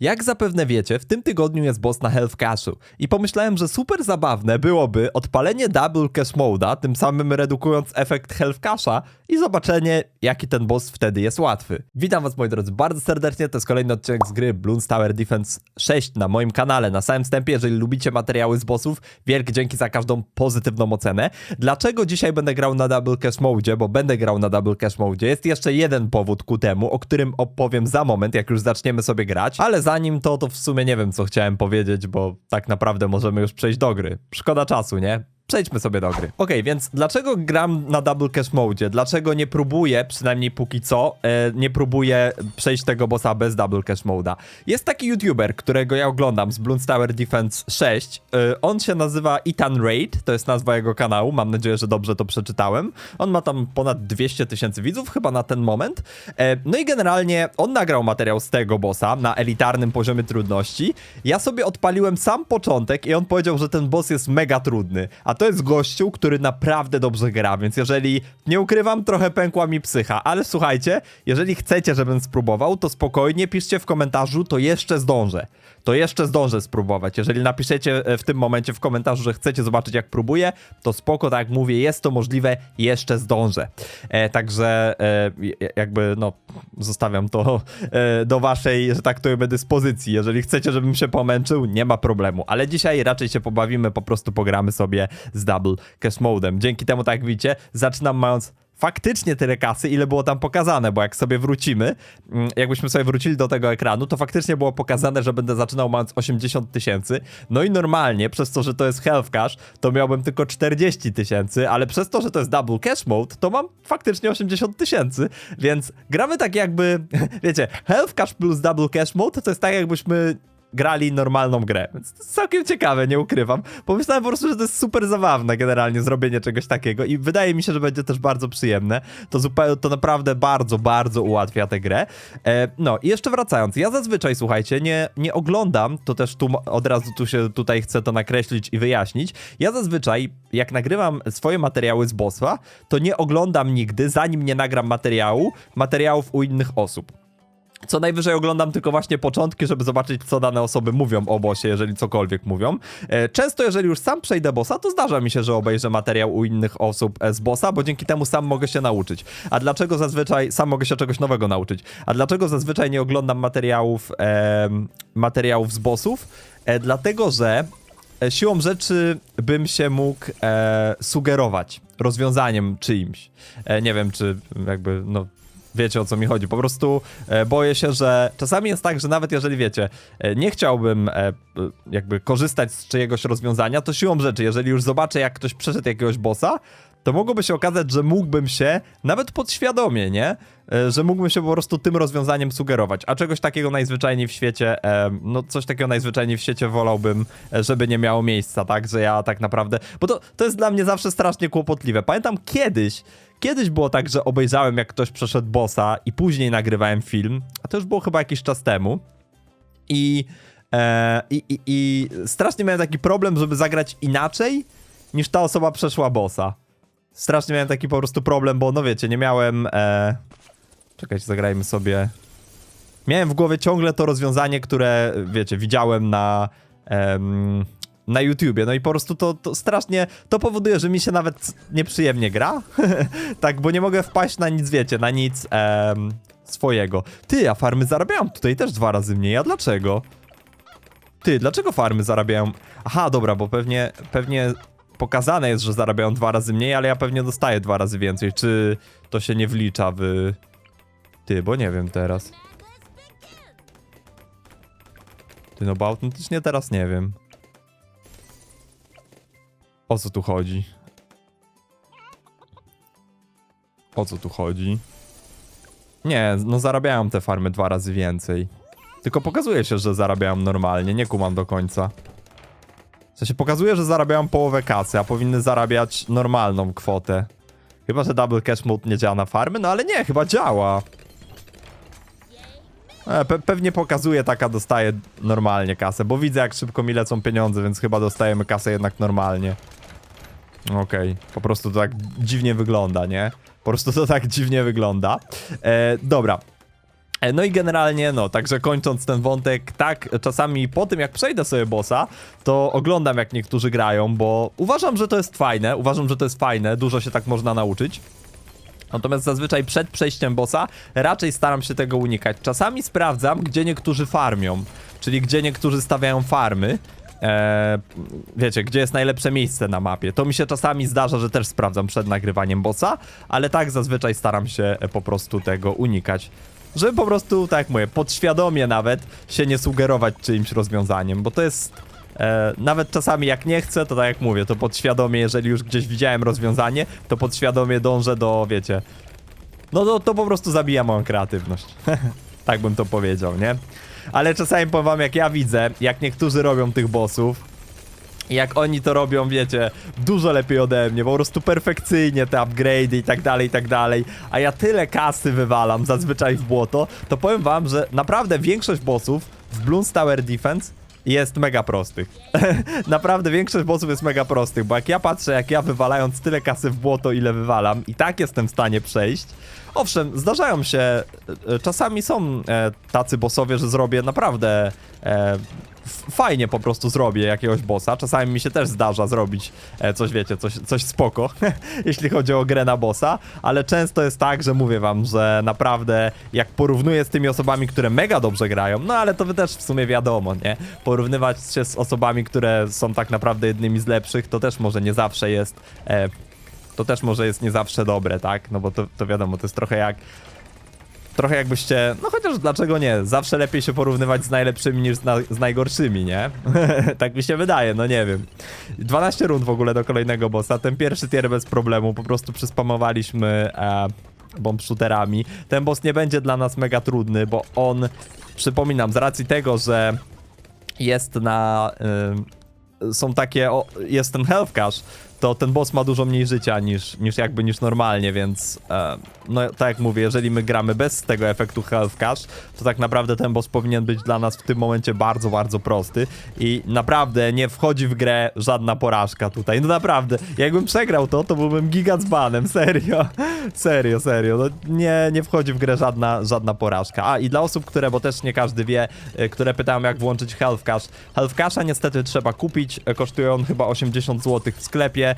Jak zapewne wiecie, w tym tygodniu jest boss na Health Cashu i pomyślałem, że super zabawne byłoby odpalenie Double Cash Mode'a, tym samym redukując efekt Health Casha i zobaczenie, jaki ten boss wtedy jest łatwy. Witam was moi drodzy bardzo serdecznie, to jest kolejny odcinek z gry Bloons Tower Defense 6 na moim kanale. Na samym wstępie, jeżeli lubicie materiały z bossów, wielkie dzięki za każdą pozytywną ocenę. Dlaczego dzisiaj będę grał na Double Cash Mode? Bo będę grał na Double Cash Mode. Jest jeszcze jeden powód ku temu, o którym opowiem za moment, jak już zaczniemy sobie grać, ale zanim to, to w sumie nie wiem, co chciałem powiedzieć, bo tak naprawdę możemy już przejść do gry. Szkoda czasu, nie? Przejdźmy sobie do gry. Okej, więc dlaczego gram na Double Cash Mode? Dlaczego nie próbuję, przynajmniej póki co, e, nie próbuję przejść tego bossa bez Double Cash Mode'a? Jest taki YouTuber, którego ja oglądam z Bloons Tower Defense 6. E, on się nazywa Ethan Raid, to jest nazwa jego kanału, mam nadzieję, że dobrze to przeczytałem. On ma tam ponad 200 tysięcy widzów chyba na ten moment. E, no i generalnie on nagrał materiał z tego bossa na elitarnym poziomie trudności. Ja sobie odpaliłem sam początek i on powiedział, że ten boss jest mega trudny. A to jest gościu, który naprawdę dobrze gra, więc jeżeli nie ukrywam, trochę pękła mi psycha, ale słuchajcie, jeżeli chcecie, żebym spróbował, to spokojnie piszcie w komentarzu, to jeszcze zdążę. To jeszcze zdążę spróbować. Jeżeli napiszecie e, w tym momencie w komentarzu, że chcecie zobaczyć jak próbuję, to spoko, tak jak mówię, jest to możliwe, jeszcze zdążę. E, także e, jakby no zostawiam to e, do waszej, że tak to dyspozycji. Jeżeli chcecie, żebym się pomęczył, nie ma problemu. Ale dzisiaj raczej się pobawimy, po prostu pogramy sobie z Double Cash Modem. Dzięki temu, tak jak widzicie, zaczynam mając faktycznie tyle kasy, ile było tam pokazane, bo jak sobie wrócimy, mm, jakbyśmy sobie wrócili do tego ekranu, to faktycznie było pokazane, że będę zaczynał mając 80 tysięcy, no i normalnie, przez to, że to jest Health Cash, to miałbym tylko 40 tysięcy, ale przez to, że to jest Double Cash Mode, to mam faktycznie 80 tysięcy, więc gramy tak jakby, wiecie, Health Cash plus Double Cash Mode to jest tak jakbyśmy grali normalną grę. Więc to jest całkiem ciekawe, nie ukrywam. Pomyślałem po prostu, że to jest super zabawne generalnie zrobienie czegoś takiego i wydaje mi się, że będzie też bardzo przyjemne. To zupełnie, to naprawdę bardzo, bardzo ułatwia tę grę. E, no i jeszcze wracając, ja zazwyczaj, słuchajcie, nie, nie oglądam, to też tu od razu tu się tutaj chcę to nakreślić i wyjaśnić. Ja zazwyczaj, jak nagrywam swoje materiały z bossa, to nie oglądam nigdy, zanim nie nagram materiału, materiałów u innych osób. Co najwyżej oglądam tylko właśnie początki, żeby zobaczyć, co dane osoby mówią o bossie, jeżeli cokolwiek mówią. E, Często, jeżeli już sam przejdę bossa, to zdarza mi się, że obejrzę materiał u innych osób e, z bossa, bo dzięki temu sam mogę się nauczyć. A dlaczego zazwyczaj sam mogę się czegoś nowego nauczyć? A dlaczego zazwyczaj nie oglądam materiałów, em, materiałów z bossów? E, Dlatego, że e, siłą rzeczy bym się mógł e, sugerować rozwiązaniem czyimś. E, nie wiem, czy jakby, no, wiecie o co mi chodzi. Po prostu e, boję się, że czasami jest tak, że nawet jeżeli wiecie, e, nie chciałbym e, jakby korzystać z czyjegoś rozwiązania, to siłą rzeczy, jeżeli już zobaczę, jak ktoś przeszedł jakiegoś bossa, to mogłoby się okazać, że mógłbym się, nawet podświadomie, nie? Że mógłbym się po prostu tym rozwiązaniem sugerować. A czegoś takiego najzwyczajniej w świecie, no coś takiego najzwyczajniej w świecie wolałbym, żeby nie miało miejsca, tak? Że ja tak naprawdę. Bo to, to jest dla mnie zawsze strasznie kłopotliwe. Pamiętam kiedyś, kiedyś było tak, że obejrzałem, jak ktoś przeszedł bossa i później nagrywałem film, a to już było chyba jakiś czas temu. I, e, i, i, i strasznie miałem taki problem, żeby zagrać inaczej, niż ta osoba przeszła bossa. Strasznie miałem taki po prostu problem, bo no wiecie, nie miałem. E... Czekajcie, zagrajmy sobie. Miałem w głowie ciągle to rozwiązanie, które wiecie, widziałem na. em, na YouTubie, no i po prostu to, to strasznie, to powoduje, że mi się nawet nieprzyjemnie gra, tak, bo nie mogę wpaść na nic, wiecie, na nic em, swojego. Ty, a farmy zarabiają tutaj też dwa razy mniej, a dlaczego? Ty, dlaczego farmy zarabiają? Aha, dobra, bo pewnie, pewnie pokazane jest, że zarabiają dwa razy mniej, ale ja pewnie dostaję dwa razy więcej. Czy to się nie wlicza w... Ty, bo nie wiem teraz. Ty, no bo autentycznie teraz nie wiem. O co tu chodzi? O co tu chodzi? Nie, no zarabiają te farmy dwa razy więcej. Tylko pokazuje się, że zarabiają normalnie, nie kumam do końca. W sensie pokazuje, że zarabiają połowę kasy, a powinny zarabiać normalną kwotę. Chyba, że Double Cash Mode nie działa na farmy, no ale nie, chyba działa. E, pe pewnie pokazuje, taka dostaje normalnie kasę, bo widzę jak szybko mi lecą pieniądze, więc chyba dostajemy kasę jednak normalnie. Okej, po prostu to tak dziwnie wygląda, nie? Po prostu to tak dziwnie wygląda. E, dobra. E, No i generalnie, no, także kończąc ten wątek, tak, czasami po tym jak przejdę sobie bossa, to oglądam jak niektórzy grają, bo uważam, że to jest fajne, uważam, że to jest fajne, dużo się tak można nauczyć. Natomiast zazwyczaj przed przejściem bossa raczej staram się tego unikać. Czasami sprawdzam, gdzie niektórzy farmią, czyli gdzie niektórzy stawiają farmy. Eee, wiecie, gdzie jest najlepsze miejsce na mapie. To mi się czasami zdarza, że też sprawdzam przed nagrywaniem bossa, ale tak zazwyczaj staram się e, po prostu tego unikać. Żeby po prostu, tak jak mówię, podświadomie nawet się nie sugerować czyimś rozwiązaniem, bo to jest E, nawet czasami jak nie chcę, to tak jak mówię, to podświadomie, jeżeli już gdzieś widziałem rozwiązanie, to podświadomie dążę do, wiecie, no to, to po prostu zabija moją kreatywność. tak bym to powiedział, nie? Ale czasami powiem wam, jak ja widzę, jak niektórzy robią tych bossów, jak oni to robią, wiecie, dużo lepiej ode mnie, po prostu perfekcyjnie te upgrade'y i tak dalej, i tak dalej, a ja tyle kasy wywalam zazwyczaj w błoto, to powiem wam, że naprawdę większość bossów w Bloons Tower Defense jest mega prostych. Naprawdę większość bossów jest mega prostych, bo jak ja patrzę, jak ja wywalając tyle kasy w błoto, ile wywalam, i tak jestem w stanie przejść. Owszem, zdarzają się, e, czasami są e, tacy bossowie, że zrobię naprawdę e, fajnie po prostu zrobię jakiegoś bossa. Czasami mi się też zdarza zrobić e, coś, wiecie, coś, coś spoko, jeśli chodzi o grę na bossa, ale często jest tak, że mówię wam, że naprawdę jak porównuję z tymi osobami, które mega dobrze grają, no ale to wy też w sumie wiadomo, nie? Porównywać się z osobami, które są tak naprawdę jednymi z lepszych, to też może nie zawsze jest e, to też może jest nie zawsze dobre, tak? No bo to, to wiadomo, to jest trochę jak trochę jakbyście, no chociaż dlaczego nie, zawsze lepiej się porównywać z najlepszymi niż z, na, z najgorszymi, nie? tak mi się wydaje, no nie wiem. 12 rund w ogóle do kolejnego bossa, ten pierwszy tier bez problemu, po prostu przyspamowaliśmy e, bomb shooterami. Ten boss nie będzie dla nas mega trudny, bo on, przypominam, z racji tego, że jest na... ym, są takie, o, jest ten health cache, to ten boss ma dużo mniej życia niż, niż jakby niż normalnie, więc e, no tak jak mówię, jeżeli my gramy bez tego efektu health cache, to tak naprawdę ten boss powinien być dla nas w tym momencie bardzo, bardzo prosty i naprawdę nie wchodzi w grę żadna porażka tutaj, no naprawdę, jakbym przegrał to, to byłbym giga banem, serio, serio, serio, no nie, nie wchodzi w grę żadna, żadna porażka. A i dla osób, które, bo też nie każdy wie, e, które pytają jak włączyć health cache, health cache'a niestety trzeba kupić, e, kosztuje on chyba 80 zł w sklepie,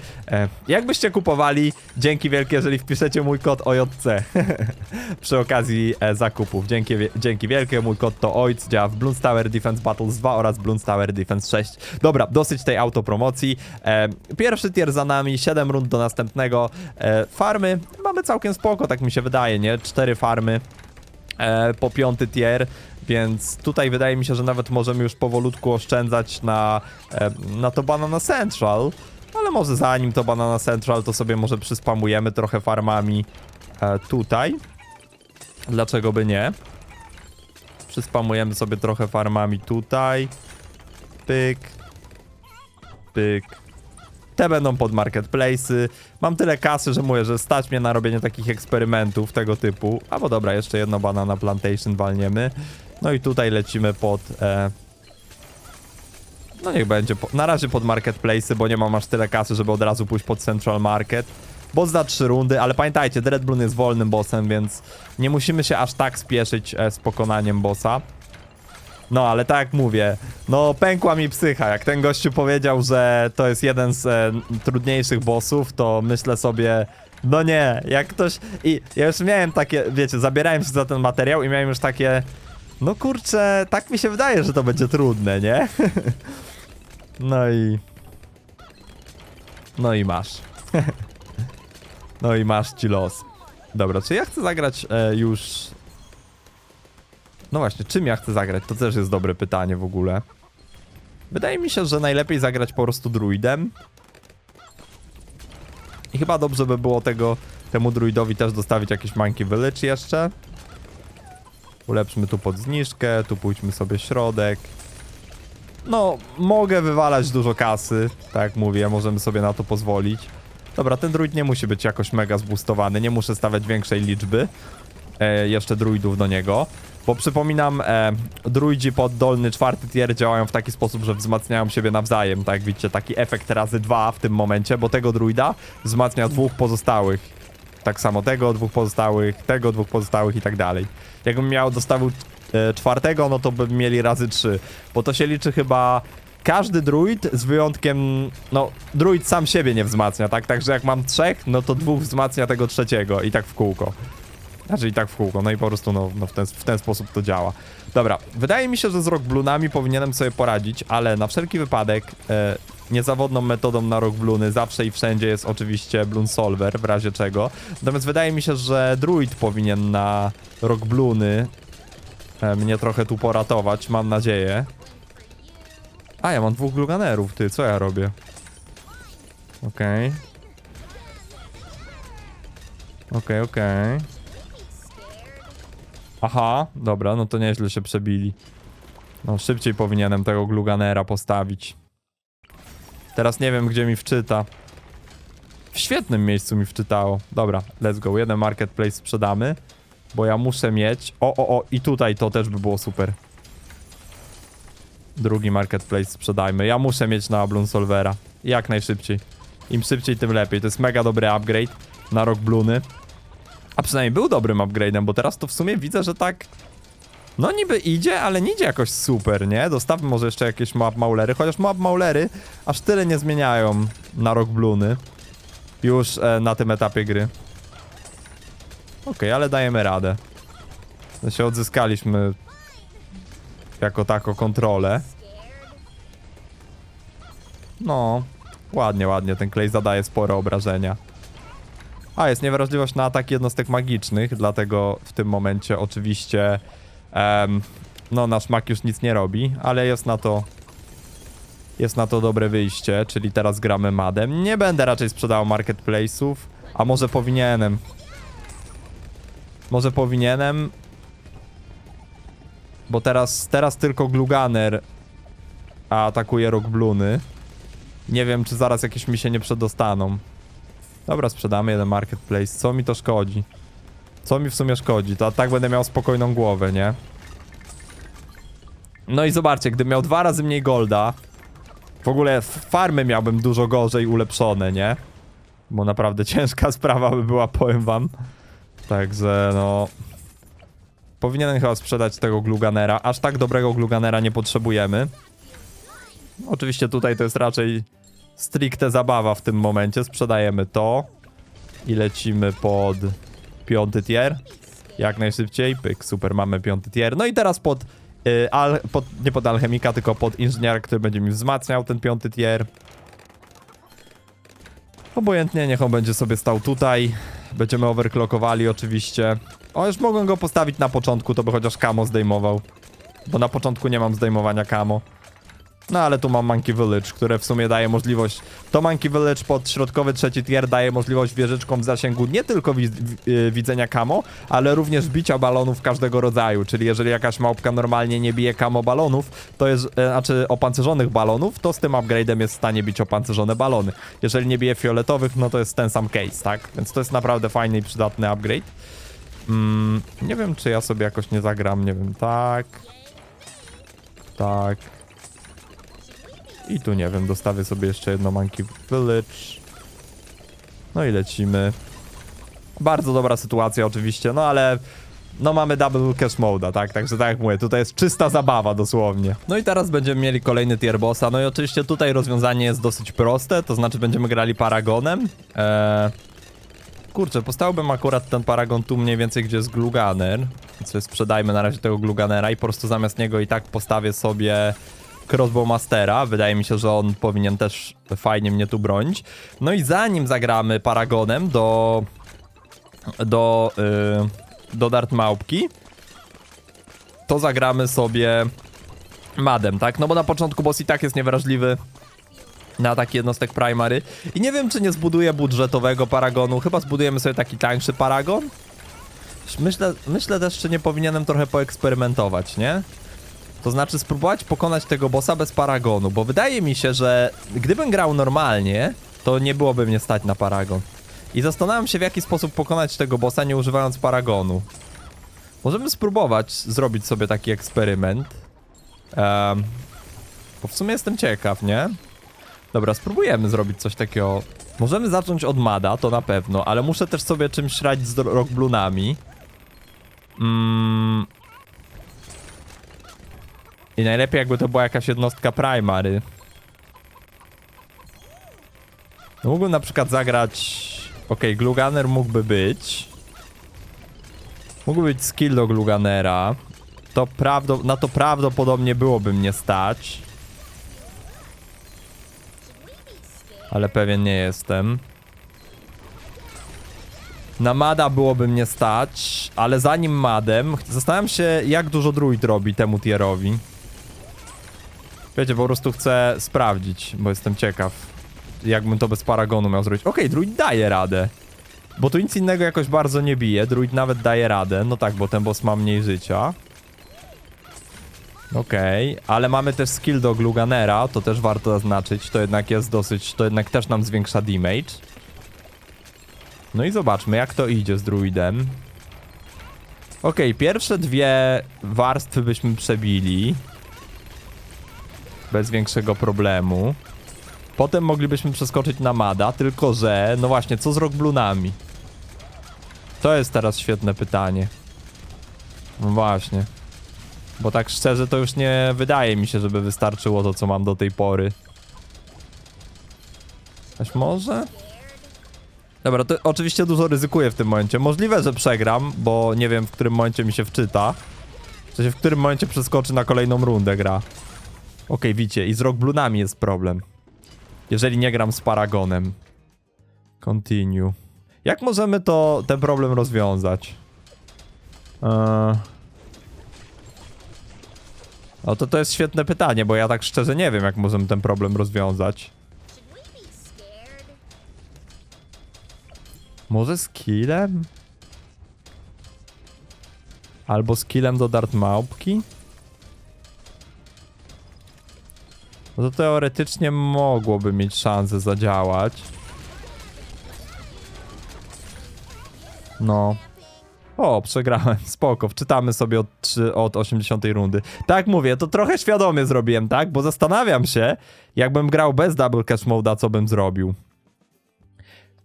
Jakbyście kupowali, dzięki wielkie, jeżeli wpiszecie mój kod OJC przy okazji e, zakupów. Dzięki, dzięki wielkie, mój kod to OJC, działa w Bloons Tower Defense Battles 2 oraz Bloons Tower Defense 6. Dobra, dosyć tej autopromocji. E, pierwszy tier za nami, 7 rund do następnego. E, farmy mamy całkiem spoko, tak mi się wydaje, nie? 4 farmy e, po piąty tier, więc tutaj wydaje mi się, że nawet możemy już powolutku oszczędzać na, e, na to Banana Central, ale może zanim to Banana Central, to sobie może przyspamujemy trochę farmami e, tutaj. Dlaczego by nie? Przyspamujemy sobie trochę farmami tutaj. Pyk. Pyk. Te będą pod marketplace'y. Mam tyle kasy, że mówię, że stać mnie na robienie takich eksperymentów tego typu. Albo dobra, jeszcze jedno banana plantation walniemy. No i tutaj lecimy pod... E... No niech będzie. Po... Na razie pod marketplace'y, bo nie mam aż tyle kasy, żeby od razu pójść pod central market. Boss za trzy rundy, ale pamiętajcie, Dread Bloon jest wolnym bossem, więc nie musimy się aż tak spieszyć e, z pokonaniem bossa. No, ale tak jak mówię, no pękła mi psycha. Jak ten gościu powiedział, że to jest jeden z e, trudniejszych bossów, to myślę sobie, no nie, jak ktoś... I ja już miałem takie, wiecie, zabierałem się za ten materiał i miałem już takie, no kurczę, tak mi się wydaje, że to będzie trudne, nie? no i... No i masz. no i masz ci los. Dobra, czy ja chcę zagrać e, już no właśnie, czym ja chcę zagrać? To też jest dobre pytanie w ogóle. Wydaje mi się, że najlepiej zagrać po prostu druidem. I chyba dobrze by było tego, temu druidowi też dostawić jakiś Monkey Village jeszcze. Ulepszmy tu pod zniżkę, tu pójdźmy sobie środek. No, mogę wywalać dużo kasy, tak jak mówię, możemy sobie na to pozwolić. Dobra, ten druid nie musi być jakoś mega zboostowany, nie muszę stawiać większej liczby e, jeszcze druidów do niego. Bo przypominam, e, druidzi pod dolny czwarty tier działają w taki sposób, że wzmacniają siebie nawzajem. Tak jak widzicie, taki efekt razy dwa w tym momencie, bo tego druida wzmacnia dwóch pozostałych. Tak samo tego, dwóch pozostałych, tego, dwóch pozostałych i tak dalej. Jakbym miał dostawił czwartego, no to by mieli razy trzy. Bo to się liczy chyba każdy druid z wyjątkiem, no druid sam siebie nie wzmacnia, tak? Także jak mam trzech, no to dwóch wzmacnia tego trzeciego i tak w kółko. Znaczy i tak w kółko, no i po prostu no, no w, ten, w ten sposób to działa. Dobra, wydaje mi się, że z Rock Bloonami powinienem sobie poradzić, ale na wszelki wypadek e, niezawodną metodą na Rock Bloony zawsze i wszędzie jest oczywiście Bloon Solver, w razie czego. Natomiast wydaje mi się, że Druid powinien na Rock Bloony e, mnie trochę tu poratować, mam nadzieję. A, ja mam dwóch gluganerów, ty, co ja robię? Okej. Okej, okej. Aha, dobra, no to nieźle się przebili. No szybciej powinienem tego gluganera postawić. Teraz nie wiem, gdzie mi wczyta. W świetnym miejscu mi wczytało. Dobra, let's go. Jeden marketplace sprzedamy, bo ja muszę mieć... O, o, o, i tutaj to też by było super. Drugi marketplace sprzedajmy. Ja muszę mieć na Bloon Solvera. Jak najszybciej. Im szybciej, tym lepiej. To jest mega dobry upgrade na Rock Bloony. A przynajmniej był dobrym upgrade'em, bo teraz to w sumie widzę, że tak... No niby idzie, ale nie idzie jakoś super, nie? Dostawmy może jeszcze jakieś map maulery, chociaż map maulery aż tyle nie zmieniają na Rock Bloony. Już e, na tym etapie gry. Okej, ale dajemy radę. No się odzyskaliśmy jako tako kontrolę. No, ładnie, ładnie. Ten klej zadaje spore obrażenia. A, jest niewrażliwość na ataki jednostek magicznych, dlatego w tym momencie oczywiście no nasz mag już nic nie robi, ale jest na to jest na to dobre wyjście, czyli teraz gramy madem. Nie będę raczej sprzedawał marketplace'ów, a może powinienem. Może powinienem, bo teraz, teraz tylko Gluganer atakuje Rock Bloony. Nie wiem, czy zaraz jakieś mi się nie przedostaną. Dobra, sprzedamy jeden marketplace. Co mi to szkodzi? Co mi w sumie szkodzi? To tak będę miał spokojną głowę, nie? No i zobaczcie, gdybym miał dwa razy mniej golda, w ogóle farmy miałbym dużo gorzej ulepszone, nie? Bo naprawdę ciężka sprawa by była, powiem wam. Także no... Powinienem chyba sprzedać tego gluganera. Aż tak dobrego gluganera nie potrzebujemy. Oczywiście tutaj to jest raczej stricte zabawa w tym momencie. Sprzedajemy to i lecimy pod piąty tier. Jak najszybciej. Pyk, super, mamy piąty tier. No i teraz pod, y, al, pod nie pod alchemika, tylko pod inżyniera, który będzie mi wzmacniał ten piąty tier. Obojętnie, niech on będzie sobie stał tutaj. Będziemy overclockowali oczywiście. O, już mogłem go postawić na początku, to by chociaż kamo zdejmował. Bo na początku nie mam zdejmowania kamo. No ale tu mam Monkey Village, które w sumie daje możliwość... To Monkey Village pod środkowy trzeci tier daje możliwość wieżyczkom w zasięgu nie tylko wi y, widzenia kamo, ale również bicia balonów każdego rodzaju. Czyli jeżeli jakaś małpka normalnie nie bije kamo balonów, to jest... E, znaczy opancerzonych balonów, to z tym upgrade'em jest w stanie bić opancerzone balony. Jeżeli nie bije fioletowych, no to jest ten sam case, tak? Więc to jest naprawdę fajny i przydatny upgrade. Mm, nie wiem, czy ja sobie jakoś nie zagram, nie wiem, tak... Tak... I tu nie wiem, dostawię sobie jeszcze jedno Monkey Village. No i lecimy. Bardzo dobra sytuacja oczywiście, no ale no mamy double cash moda, tak? Także tak jak mówię, tutaj jest czysta zabawa dosłownie. No i teraz będziemy mieli kolejny tier bossa, no i oczywiście tutaj rozwiązanie jest dosyć proste, to znaczy będziemy grali Paragonem. Eee... Kurczę, postałbym akurat ten Paragon tu mniej więcej, gdzie jest Gluganer. Więc sprzedajmy na razie tego Gluganera i po prostu zamiast niego i tak postawię sobie Crossbow Mastera. Wydaje mi się, że on powinien też fajnie mnie tu bronić. No i zanim zagramy Paragonem do... do... Yy, do Dart Małpki, to zagramy sobie Madem, tak? No bo na początku boss i tak jest niewrażliwy na taki jednostek primary. I nie wiem, czy nie zbuduję budżetowego Paragonu. Chyba zbudujemy sobie taki tańszy Paragon. Myślę, myślę też, czy nie powinienem trochę poeksperymentować, nie? To znaczy spróbować pokonać tego bossa bez Paragonu, bo wydaje mi się, że gdybym grał normalnie, to nie byłoby mnie stać na Paragon. I zastanawiam się, w jaki sposób pokonać tego bossa, nie używając Paragonu. Możemy spróbować zrobić sobie taki eksperyment. Um, bo w sumie jestem ciekaw, nie? Dobra, spróbujemy zrobić coś takiego. Możemy zacząć od Mada, to na pewno, ale muszę też sobie czymś radzić z Rock Bloonami. I najlepiej jakby to była jakaś jednostka primary. No mógłbym na przykład zagrać... Okej, Gluganer mógłby być. Mógłby być skill do Gluganera. To prawdo... Na to prawdopodobnie byłoby mnie stać. Ale pewien nie jestem. Na Mada byłoby mnie stać, ale zanim Madem, zastanawiam się, jak dużo druid robi temu tierowi. Wiecie, po prostu chcę sprawdzić, bo jestem ciekaw, jakbym to bez Paragonu miał zrobić. Okej, druid daje radę. Bo tu nic innego jakoś bardzo nie bije, druid nawet daje radę. No tak, bo ten boss ma mniej życia. Okej, ale mamy też skill do Gluganera, to też warto zaznaczyć, to jednak jest dosyć, to jednak też nam zwiększa damage. No i zobaczmy, jak to idzie z druidem. Okej, pierwsze dwie warstwy byśmy przebili. Bez większego problemu. Potem moglibyśmy przeskoczyć na Mada, tylko że, no właśnie, co z Rockblunami? To jest teraz świetne pytanie. No właśnie. Bo tak szczerze to już nie wydaje mi się, żeby wystarczyło to, co mam do tej pory. Aż może? Dobra, to oczywiście dużo ryzykuję w tym momencie. Możliwe, że przegram, bo nie wiem, w którym momencie mi się wczyta. W sensie, w którym momencie przeskoczy na kolejną rundę gra. Okej, widzicie, i z Rockblunami jest problem. Jeżeli nie gram z Paragonem. Continue. Jak możemy to, ten problem rozwiązać? Eee... O, to to jest świetne pytanie, bo ja tak szczerze nie wiem, jak możemy ten problem rozwiązać. Może skillem? Albo skillem do Dart Małpki? No to teoretycznie mogłoby mieć szansę zadziałać. No. O, przegrałem, spoko, wczytamy sobie od, trzy- od 80 rundy. Tak mówię, to trochę świadomie zrobiłem, tak? Bo zastanawiam się, jakbym grał bez Double Cash Mode'a, co bym zrobił.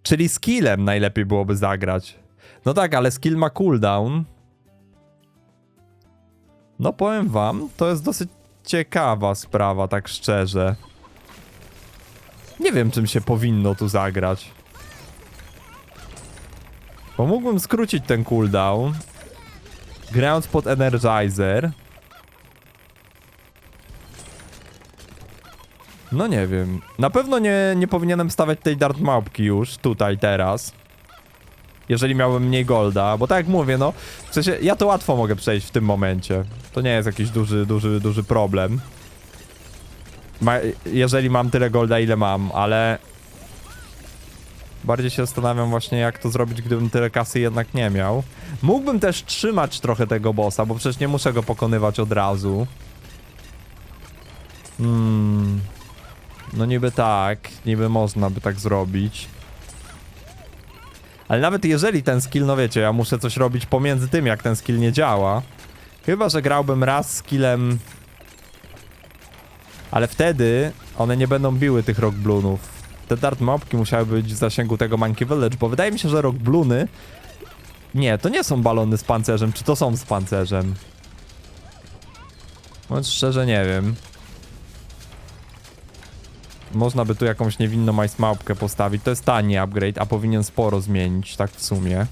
Czyli skillem najlepiej byłoby zagrać. No tak, ale skill ma cooldown. No powiem wam, to jest dosyć ciekawa sprawa, tak szczerze. Nie wiem, czym się powinno tu zagrać. Bo mógłbym skrócić ten cooldown. Grając pod Energizer. No nie wiem. Na pewno nie, nie powinienem stawiać tej dart małpki już, tutaj, teraz. Jeżeli miałbym mniej golda, bo tak jak mówię, no, w sensie, ja to łatwo mogę przejść w tym momencie. To nie jest jakiś duży, duży, duży problem. Ma, jeżeli mam tyle golda, ile mam, ale... Bardziej się zastanawiam właśnie, jak to zrobić, gdybym tyle kasy jednak nie miał. Mógłbym też trzymać trochę tego bossa, bo przecież nie muszę go pokonywać od razu. Hmm... No niby tak, niby można by tak zrobić. Ale nawet jeżeli ten skill, no wiecie, ja muszę coś robić pomiędzy tym, jak ten skill nie działa. Chyba, że grałbym raz skillem... Ale wtedy one nie będą biły tych rock bloonów. Te dart mobki musiały być w zasięgu tego Monkey Village, bo wydaje mi się, że rock bloony... Nie, to nie są balony z pancerzem, czy to są z pancerzem? Mówiąc szczerze, nie wiem. Można by tu jakąś niewinną ice małpkę postawić. To jest tani upgrade, a powinien sporo zmienić, tak w sumie.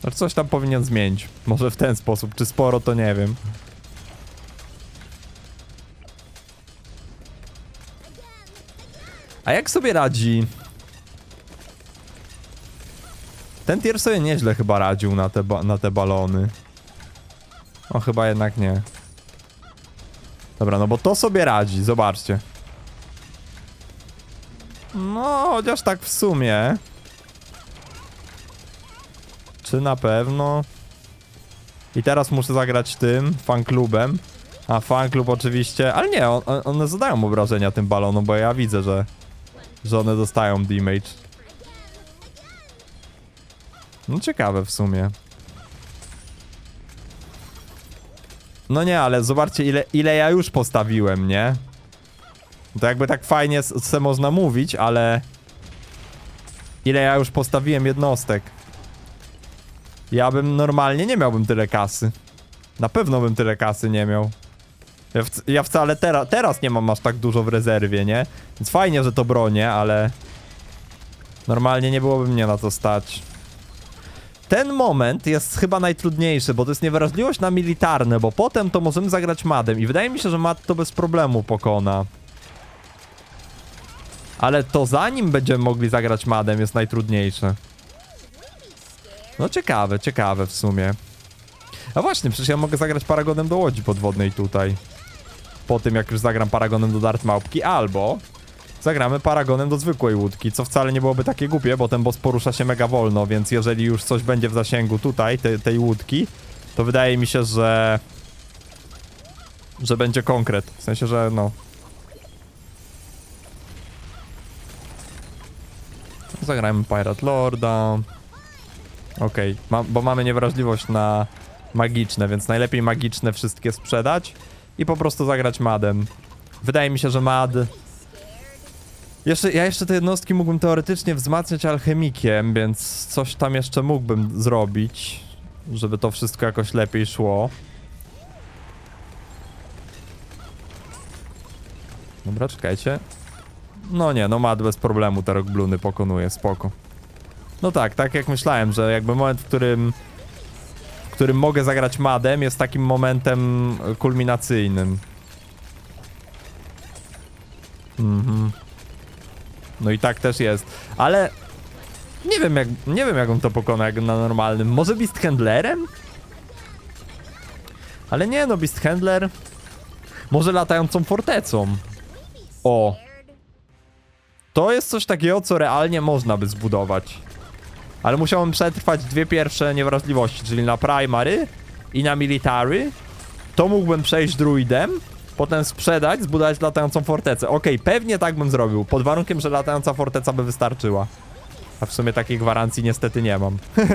Znaczy coś tam powinien zmienić. Może w ten sposób, czy sporo, to nie wiem. A jak sobie radzi? Ten tier sobie nieźle chyba radził na te, na te balony. O, chyba jednak nie. Dobra, no bo to sobie radzi, zobaczcie. No, chociaż tak w sumie. Czy na pewno? I teraz muszę zagrać tym, fanklubem. A fanklub oczywiście, ale nie, on, on- one zadają obrażenia tym balonom, bo ja widzę, że, że one dostają damage. No ciekawe w sumie. No nie, ale zobaczcie ile, ile ja już postawiłem, nie? To jakby tak fajnie se można mówić, ale... Ile ja już postawiłem jednostek. ja bym normalnie nie miałbym tyle kasy. Na pewno bym tyle kasy nie miał. Ja, wc- ja wcale tera teraz nie mam aż tak dużo w rezerwie, nie? Więc fajnie, że to bronię, ale... Normalnie nie byłoby mnie na to stać. Ten moment jest chyba najtrudniejszy, bo to jest niewrażliwość na militarne, bo potem to możemy zagrać madem i wydaje mi się, że mat to bez problemu pokona. Ale to zanim będziemy mogli zagrać madem jest najtrudniejsze. No ciekawe, ciekawe w sumie. A właśnie, przecież ja mogę zagrać paragonem do łodzi podwodnej tutaj. Po tym jak już zagram paragonem do dart małpki, albo zagramy paragonem do zwykłej łódki, co wcale nie byłoby takie głupie, bo ten boss porusza się mega wolno, więc jeżeli już coś będzie w zasięgu tutaj, te, tej łódki, to wydaje mi się, że... że będzie konkret. W sensie, że no... Zagrajmy Pirate Lorda. Okej, ma, bo mamy niewrażliwość na magiczne, więc najlepiej magiczne wszystkie sprzedać i po prostu zagrać madem. Wydaje mi się, że mad... Jeszcze, ja jeszcze te jednostki mógłbym teoretycznie wzmacniać alchemikiem, więc coś tam jeszcze mógłbym zrobić, żeby to wszystko jakoś lepiej szło. Dobra, czekajcie. No nie, no mad bez problemu te rockbluny pokonuje, spoko. No tak, tak jak myślałem, że jakby moment, w którym w którym mogę zagrać madem jest takim momentem kulminacyjnym. Mhm. No i tak też jest, ale nie wiem jak, nie wiem jak on to pokona jak na normalnym. Może Beast Handlerem? Ale nie no, Beast Handler może latającą fortecą. O? To jest coś takiego, co realnie można by zbudować. Ale musiałem przetrwać dwie pierwsze niewrażliwości, czyli na primary i na military. To mógłbym przejść druidem, potem sprzedać, zbudować latającą fortecę. Okej, pewnie tak bym zrobił, pod warunkiem, że latająca forteca by wystarczyła. A w sumie takiej gwarancji niestety nie mam.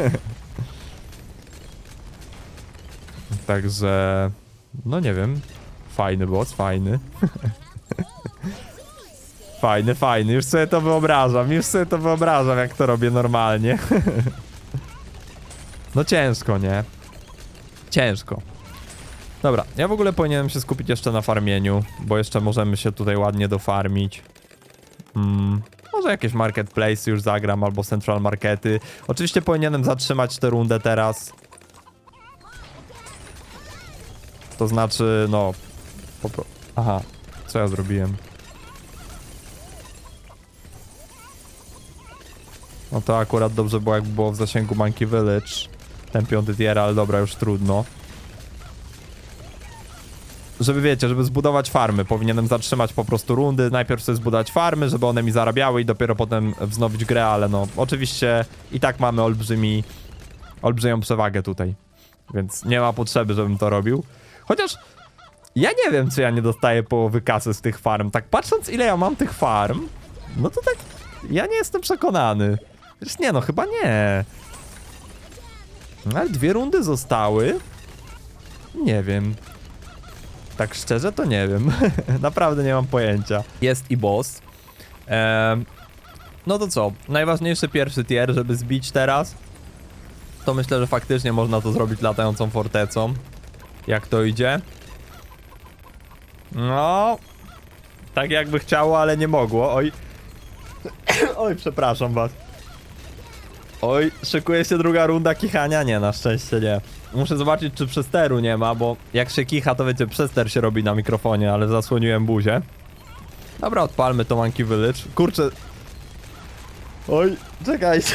Także... No nie wiem. Fajny boss, fajny. Fajny, fajny. Już sobie to wyobrażam. Już sobie to wyobrażam, jak to robię normalnie. no ciężko, nie? Ciężko. Dobra, ja w ogóle powinienem się skupić jeszcze na farmieniu, bo jeszcze możemy się tutaj ładnie dofarmić. Hmm, może jakieś marketplace już zagram, albo central markety. Oczywiście powinienem zatrzymać tę rundę teraz. To znaczy, no... Aha, co ja zrobiłem? No to akurat dobrze było, jak było w zasięgu Monkey Village. Ten piąty tier, ale dobra, już trudno. Żeby wiecie, żeby zbudować farmy, powinienem zatrzymać po prostu rundy. Najpierw sobie zbudować farmy, żeby one mi zarabiały i dopiero potem wznowić grę, ale no, oczywiście i tak mamy olbrzymi, olbrzymią przewagę tutaj. Więc nie ma potrzeby, żebym to robił. Chociaż ja nie wiem, czy ja nie dostaję połowy kasy z tych farm. Tak patrząc, ile ja mam tych farm, no to tak ja nie jestem przekonany. Przecież nie, no chyba nie. No, Ale dwie rundy zostały. Nie wiem. Tak szczerze to nie wiem. Naprawdę nie mam pojęcia. Jest i boss. Em, no to co? Najważniejszy pierwszy tier, żeby zbić teraz. To myślę, że faktycznie można to zrobić latającą fortecą. Jak to idzie? No. Tak jakby chciało, ale nie mogło. Oj. Oj, przepraszam was. Oj, szykuje się druga runda kichania? Nie, na szczęście nie. Muszę zobaczyć, czy przesteru nie ma, bo jak się kicha, to wiecie, przester się robi na mikrofonie, ale zasłoniłem buzię. Dobra, odpalmy to Monkey Village. Kurczę. Oj, czekajcie.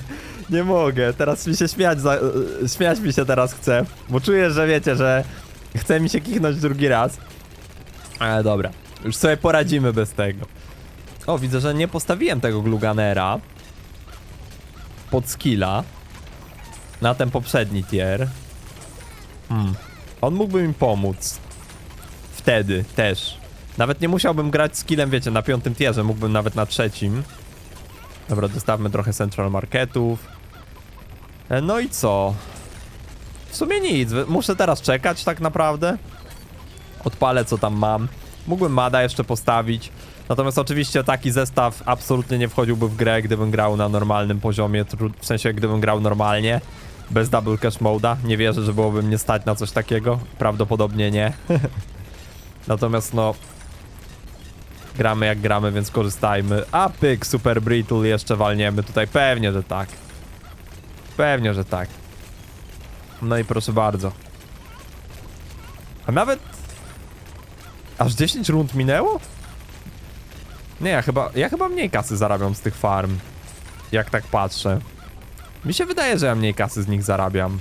nie mogę, teraz mi się śmiać, za... śmiać mi się teraz chce, bo czuję, że wiecie, że chce mi się kichnąć drugi raz. Ale dobra, już sobie poradzimy bez tego. O, widzę, że nie postawiłem tego Gluganera pod skilla na ten poprzedni tier. Hmm. On mógłby mi pomóc. Wtedy też. Nawet nie musiałbym grać skillem, wiecie, na piątym tierze, mógłbym nawet na trzecim. Dobra, dostawmy trochę central marketów. E, No i co? W sumie nic, muszę teraz czekać tak naprawdę. Odpalę co tam mam. Mógłbym Mada jeszcze postawić. Natomiast oczywiście taki zestaw absolutnie nie wchodziłby w grę, gdybym grał na normalnym poziomie, w sensie gdybym grał normalnie. bez double cash moda. Nie wierzę, że byłoby mnie stać na coś takiego. Prawdopodobnie nie. Natomiast no... Gramy jak gramy, więc korzystajmy. A pyk, super brittle jeszcze walniemy tutaj. Pewnie, że tak. Pewnie, że tak. No i proszę bardzo. A nawet... Aż 10 rund minęło? Nie, ja chyba, ja chyba mniej kasy zarabiam z tych farm. Jak tak patrzę. Mi się wydaje, że ja mniej kasy z nich zarabiam.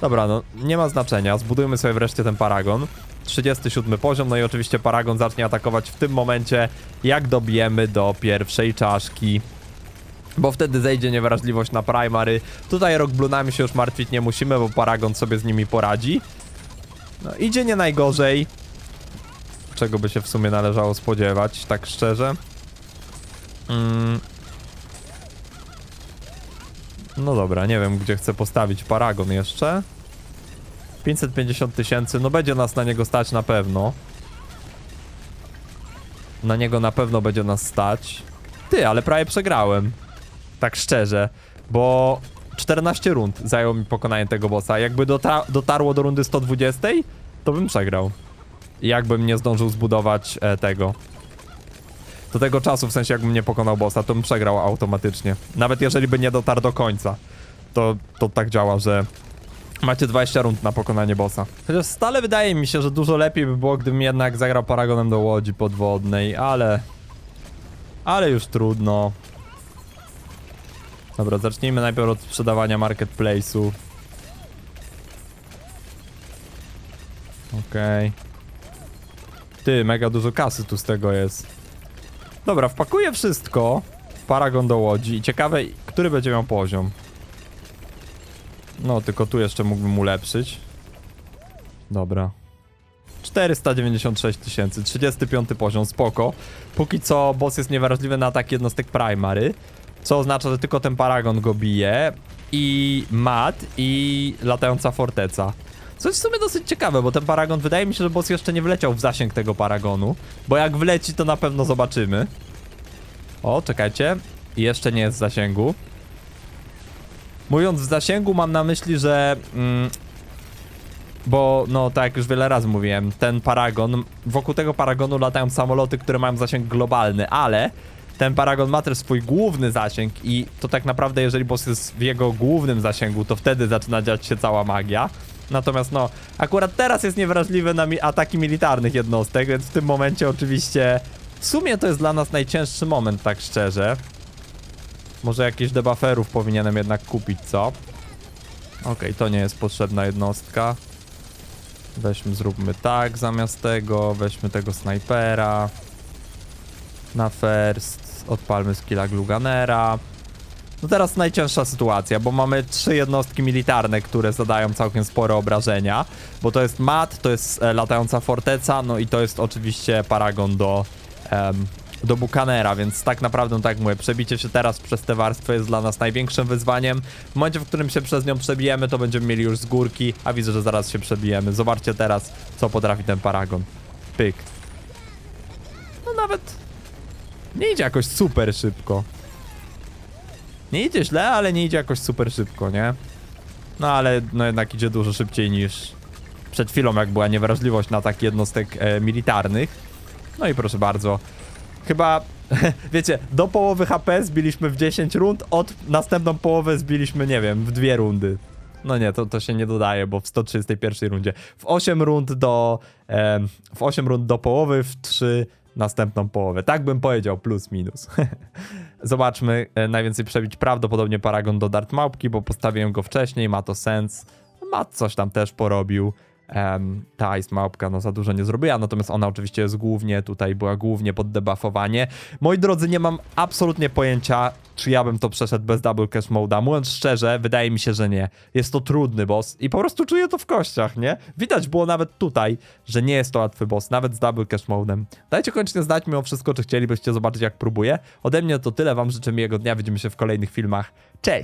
Dobra, no nie ma znaczenia. Zbudujmy sobie wreszcie ten paragon. 37 poziom, no i oczywiście paragon zacznie atakować w tym momencie, jak dobijemy do pierwszej czaszki. Bo wtedy zejdzie niewrażliwość na primary. Tutaj Rock Bloonami się już martwić nie musimy, bo paragon sobie z nimi poradzi. No idzie nie najgorzej. Czego by się w sumie należało spodziewać, tak szczerze. Mm. No dobra, nie wiem gdzie chcę postawić paragon jeszcze. 550 tysięcy, no będzie nas na niego stać na pewno. Na niego na pewno będzie nas stać. Ty, ale prawie przegrałem. Tak szczerze, bo 14 rund zajęło mi pokonanie tego bossa. Jakby dota dotarło do rundy 120, to bym przegrał. Jakbym nie zdążył zbudować e, tego. Do tego czasu, w sensie jakbym nie pokonał bossa, to bym przegrał automatycznie. Nawet jeżeli by nie dotarł do końca. To, to tak działa, że macie 20 rund na pokonanie bossa. Chociaż stale wydaje mi się, że dużo lepiej by było, gdybym jednak zagrał paragonem do łodzi podwodnej, ale... Ale już trudno. Dobra, zacznijmy najpierw od sprzedawania marketplace'u. Okej. Ty, mega dużo kasy tu z tego jest. Dobra, wpakuję wszystko paragon do łodzi i ciekawe, który będzie miał poziom. No, tylko tu jeszcze mógłbym ulepszyć. Dobra. 496 tysięcy, 35 poziom, spoko. Póki co boss jest niewrażliwy na atak jednostek primary, co oznacza, że tylko ten paragon go bije i mat i latająca forteca. Co jest w sumie dosyć ciekawe, bo ten paragon, wydaje mi się, że boss jeszcze nie wleciał w zasięg tego paragonu, bo jak wleci, to na pewno zobaczymy. O, czekajcie, jeszcze nie jest w zasięgu. Mówiąc w zasięgu, mam na myśli, że mm, bo, no, tak jak już wiele razy mówiłem, ten paragon, wokół tego paragonu latają samoloty, które mają zasięg globalny, ale ten paragon ma też swój główny zasięg i to tak naprawdę, jeżeli boss jest w jego głównym zasięgu, to wtedy zaczyna dziać się cała magia. Natomiast, no, akurat teraz jest niewrażliwy na mi ataki militarnych jednostek, więc w tym momencie oczywiście, w sumie to jest dla nas najcięższy moment, tak szczerze. Może jakichś debufferów powinienem jednak kupić, co? Okej, to nie jest potrzebna jednostka. Weźmy, zróbmy tak zamiast tego. Weźmy tego snajpera. Na first. Odpalmy skilla Gluganera. No teraz najcięższa sytuacja, bo mamy trzy jednostki militarne, które zadają całkiem spore obrażenia. Bo to jest mat, to jest e, latająca forteca, no i to jest oczywiście paragon do, do Bukanera, więc tak naprawdę, no tak jak mówię, przebicie się teraz przez tę warstwę jest dla nas największym wyzwaniem. W momencie, w którym się przez nią przebijemy, to będziemy mieli już z górki, a widzę, że zaraz się przebijemy. Zobaczcie teraz, co potrafi ten paragon. Pyk. No nawet nie idzie jakoś super szybko. Nie idzie źle, ale nie idzie jakoś super szybko, nie? No ale no jednak idzie dużo szybciej niż przed chwilą, jak była niewrażliwość na atak jednostek e, militarnych. No i proszę bardzo. Chyba, wiecie, do połowy HP zbiliśmy w 10 rund, od następną połowę zbiliśmy, nie wiem, w dwie rundy. No nie, to, to się nie dodaje, bo w 131 rundzie. W 8 rund do. em, w 8 rund do połowy, w 3 następną połowę. Tak bym powiedział, plus minus. Zobaczmy, e, najwięcej przebić prawdopodobnie Paragon do Dart Małpki, bo postawiłem go wcześniej, ma to sens. Ma coś tam też porobił. Ta Ice Małpka no za dużo nie zrobiła, natomiast ona oczywiście jest głównie, tutaj była głównie pod debuffowanie. Moi drodzy, nie mam absolutnie pojęcia, czy ja bym to przeszedł bez Double Cash Mode'a. Mówiąc szczerze, wydaje mi się, że nie. Jest to trudny boss i po prostu czuję to w kościach, nie? Widać było nawet tutaj, że nie jest to łatwy boss, nawet z Double Cash Mode'em. Dajcie koniecznie znać mimo wszystko, czy chcielibyście zobaczyć jak próbuję. Ode mnie to tyle, wam życzę miłego dnia, widzimy się w kolejnych filmach. Cześć!